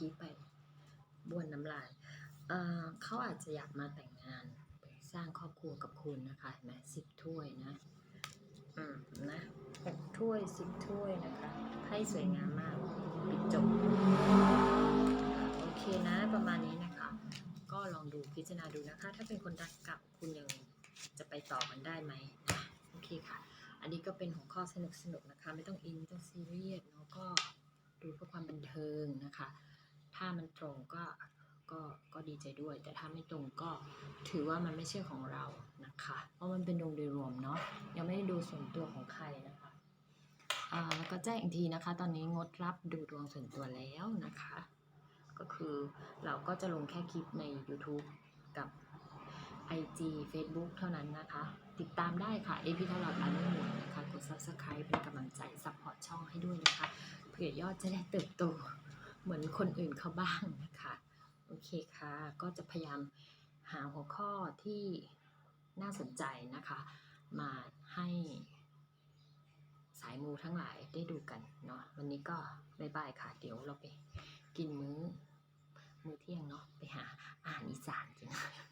กี้ไปบ้วนน้ำลายเเขาอาจจะอยากมาแต่งงานสร้างครอบครัวกับคุณนะคะเห็นไหมสิบถ้วยนะอืมนะหกถ้วยสิบถ้วยนะคะให้สวยงามมากปิดจบโอเคนะประมาณนี้นะคะ ก็ลองดูพิจารณาดูนะคะ ถ้าเป็นคนรักเกับคุณยังจะไปต่อมันได้ไหมนะโอเคค่ะ อันนี้ก็เป็นหัวข้อสนุกสนุกๆนะคะ ไม่ต้องอินไม่ต้องซีเรียสเนาะก็ดูเพื่อความบันเทิงนะคะ ถ้ามันตรงก็ก็ก็ดีใจด้วย แต่ถ้าไม่ตรงก็ถือว่ามันไม่ใช่ของเรานะคะ เพราะมันเป็นดวงโดยรวมเนาะยังไม่ได้ดูส่วนตัวของใครนะคะอ่าแล้วก็แจ้งอีกทีนะคะ ตอนนี้งดรับดูดวงส่วนตัวแล้วนะคะ ก็คือเราก็จะลงแค่คลิปใน YouTube กับ IG Facebook เท่านั้นนะคะ ติดตามได้ค่ะเอพิทลอดอันไม่หมดนะคะ กด Subscribe เป็นกำลังใจซัพพอร์ตช่องให้ด้วยนะคะเผื่อยอดจะได้เติบโต เหมือนคนอื่นเขาบ้างนะคะ โอเคค่ะ ก็จะพยายามหาหัวข้อที่น่าสนใจนะคะ มาให้สายมูทั้งหลายได้ดูกันเนาะวันนี้ก็บายบายค่ะ เดี๋ยวเราไปกินมื้อ มื้อเที่ยงเนาะไปหาอาหารอีสานกินบ๊ายบายค่ะ